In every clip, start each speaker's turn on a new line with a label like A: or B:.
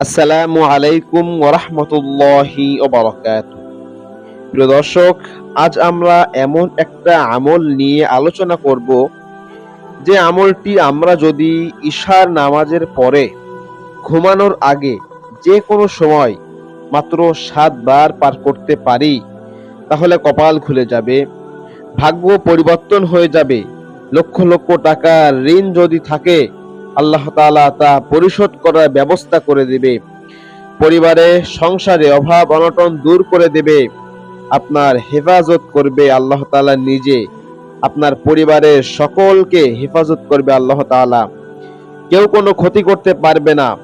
A: আসসালামু আলাইকুম ওরহমতুল্লাহি ওবরাকাত প্রিয় দর্শক, আজ আমরা এমন একটা আমল নিয়ে আলোচনা করব, যে আমলটি আমরা যদি ঈশার নামাজের পরে ঘুমানোর আগে যে কোনো সময় মাত্র সাতবার পার করতে পারি, তাহলে কপাল খুলে যাবে, ভাগ্য পরিবর্তন হয়ে যাবে, লক্ষ লক্ষ টাকার ঋণ যদি থাকে আল্লাহ তাআলা তা পরিশোধ করার ব্যবস্থা করে দেবে। পরিবারে সংসারে অভাব, অনটন দূর করে দেবে। আপনার হেফাজত করবে আল্লাহ তাআলা নিজে। আপনার পরিবারের সকলকে হেফাজত করবে আল্লাহ তাআলা। কেউ কোনো ক্ষতি করতে পারবে না।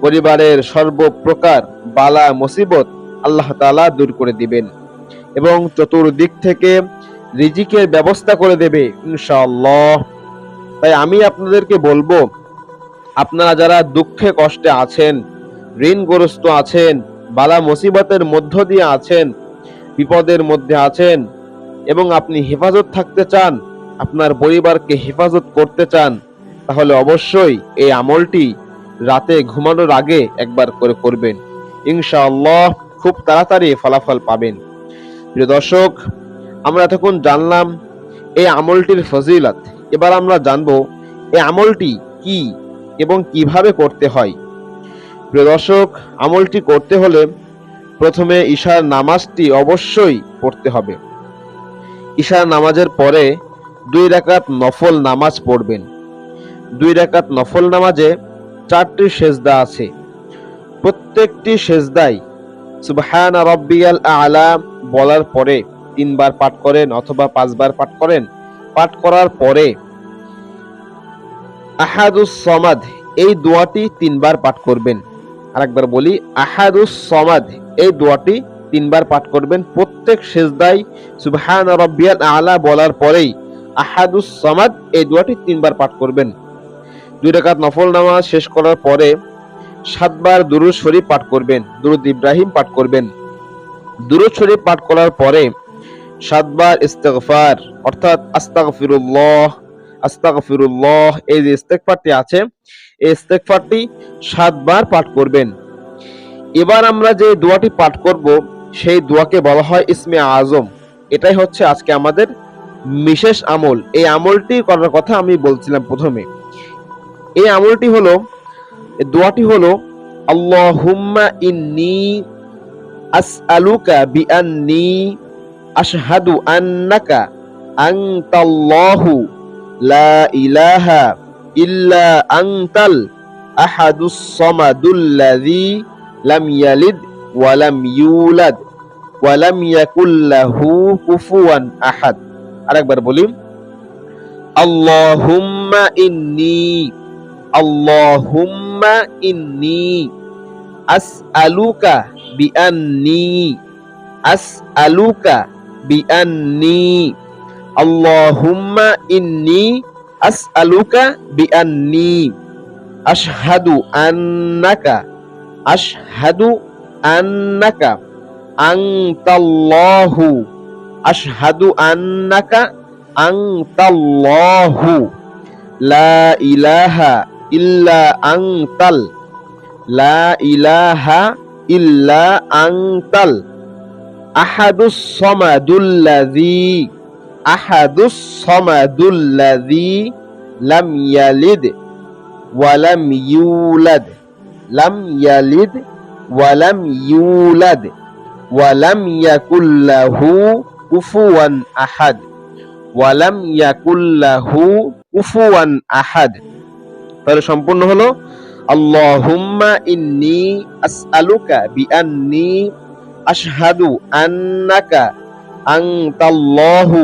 A: পরিবারের সর্বপ্রকার বালা, মুসিবত আল্লাহ তাআলা দূর করে দিবেন। এবং চতুর্দিক থেকে রিজিকের ব্যবস্থা করে দেবে, ইনশাআল্লাহ। তাই আমি আপনাদেরকে বলব আপনারা যারা দুঃখে কষ্টে আছেন, ঋণগ্রস্ত আছেন, বালা মুসিবতের মধ্য দিয়ে আছেন, বিপদের মধ্যে আছেন এবং আপনি হেফাজত থাকতে চান, আপনার পরিবারকে হেফাজত করতে চান, তাহলে অবশ্যই এই আমলটি রাতে ঘুমানোর আগে একবার করে করবেন। ইনশাআল্লাহ খুব তাড়াতাড়ি ফলাফল পাবেন। প্রিয় দর্শক, আমরা এতক্ষণ জানলাম এই আমলটির ফজিলত। এবার আমরা জানব, এই আমলটি কি? এবং কীভাবে করতে হয়। প্রিয় দর্শক, আমলটি করতে হলে প্রথমে ঈশার নামাজটি অবশ্যই পড়তে হবে। ঈশার নামাজের পরে দুই রাকাত নফল নামাজ পড়বেন। দুই রাকাত নফল নামাজে চারটি সেজদা আছে। প্রত্যেকটি সেজদাই সুবহান রব্বিয়াল আলা বলার পরে তিনবার পাঠ করেন অথবা পাঁচবার পাঠ করেন। পাঠ করার পরে আহাদুস সমাদ, এই দোয়াটি তিনবার পাঠ করবেন। আরেকবার বলি, আহাদুস সমাদ, এই দোয়াটি তিনবার পাঠ করবেন। প্রত্যেক সেজদাই সুবহান রব্বিয়াল আলা বলার পরেই আহাদুস সমাদ এই দোয়াটি তিনবার পাঠ করবেন। দুই রাকাত নফল নামাজ শেষ করার পরে সাতবার দুরুদ শরীফ পাঠ করবেন, দুরুদ ইব্রাহিম পাঠ করবেন। দুরুদ শরীফ পাঠ করার পরে সাতবার ইস্তেগফার, অর্থাৎ আস্তাগফিরুল্লাহ আস্তাগফিরুল্লাহ, এই যে ইস্তেগফারটি আছে, এই ইস্তেগফারটি সাতবার পাঠ করবেন। এবার আমরা যে দোয়াটি পাঠ করব, সেই দোয়াকে বলা হয় ইসমে আজম। এটাই হচ্ছে আজকে আমাদের বিশেষ আমল। এই আমলটি করার কথা আমি বলছিলাম প্রথমে। এই আমলটি হলো দোয়াটি হলো, আল্লাহুম্মা ইন্নী আসআলুকা বিআন্নী আশহাদু আন্নাকা আনতাল্লাহু লা ইলাহা ইল্লা আনতাল আহাদুস সামাদুল্লাযী লাম ইয়ালিদ ওয়া লাম ইউলাদ ওয়া লাম ইয়াকুল লাহু কুফুয়ান আহাদ আরেকবার বলি আল্লাহুম্মা ইন্নী আল্লাহুম্মা ইন্নী আসআলুকা বিআন্নী আসআলুকা বিআন্নী আল্লাহুম্মা ইন্নী আসআলুকা বিআন্নী আশহাদু আন্নাকা আশহাদু আন্নাকা আনতাল্লাহু আশহাদু আন্নাকা আনতাল্লাহু লা ইলাহা ইল্লা আনতাল লা ইলাহা ইল্লা আনতাল আহাদুস সামাদুল্লাযী আহাদুস সামাদুল্লাযী লাম ইয়ালিদ ওয়া লাম ইউলাদ লাম ইয়ালিদ ওয়া লাম ইউলাদ ওয়া লাম ইয়াকুল লাহু কুফুয়ান আহাদ ওয়া লাম ইয়াকুল লাহু কুফুয়ান আহাদ তাহলে সম্পূর্ণ হলো, আল্লাহুম্মা ইন্নী আসআলুকা বিআন্নী আশহাদু আন্নাকা আনতাল্লাহু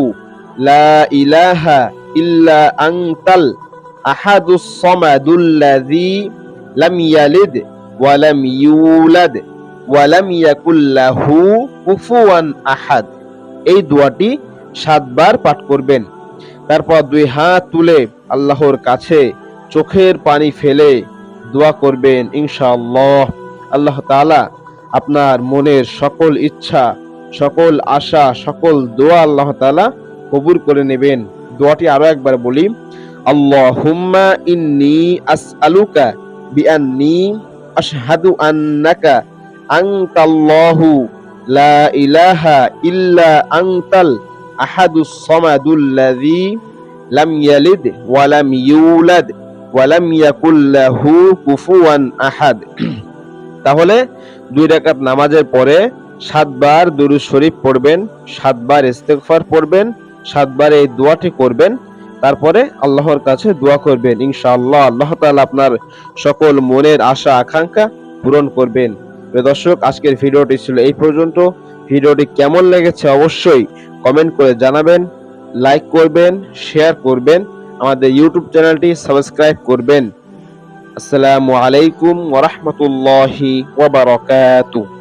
A: লা ইলাহা ইল্লা আনতাল আহাদুস সামাদুল্লাযী লাম ইয়ালিদ ওয়া লাম ইউলাদ ওয়া লাম ইয়াকুল কুফুয়ান আহাদ। এই দোয়াটি সাতবার পাঠ করবেন। তারপর দুই হাত তুলে আল্লাহর কাছে চোখের পানি ফেলে দোয়া করবেন ইনশাআল্লাহ। আল্লাহ তাআলা আপনার মনের সকল ইচ্ছা, সকল আশা, সকল দোয়া আল্লাহ তাআলা কবুল করে নেবেন। দোয়াটি আরও একবার বলি, আল্লাহুম্মা ইন্নী আসআলুকা বিআন্নী আশহাদু আন্নাকা আনতাল্লাহু লা ইলাহা ইল্লা আনতাল আহাদুস সামাদুল্লাযী লাম ইয়ালিদ ওয়া লাম ইউলাদ ওয়া লাম ইয়াকুল লাহু কুফুয়ান আহাদ। তাহলে দুই রাকাত নামাজের পরে সাতবার দুরুদ শরীফ পড়বেন, সাতবার ইস্তেগফার পড়বেন সাতবার এই দোয়াটি করবেন, তারপরে আল্লাহর কাছে দোয়া করবেন। ইনশাআল্লাহ আল্লাহ তাআলা আপনার সকল মনের আশা, আকাঙ্ক্ষা পূরণ করবেন। দর্শক, আজকের ভিডিওটি ছিল এই পর্যন্ত। ভিডিওটি কেমন লেগেছে অবশ্যই কমেন্ট করে জানাবেন, লাইক করবেন, শেয়ার করবেন, আমাদের ইউটিউব চ্যানেলটি সাবস্ক্রাইব করবেন। আসসালামু আলাইকুম ওয়া রাহমাতুল্লাহি ওয়া বারাকাতুহু।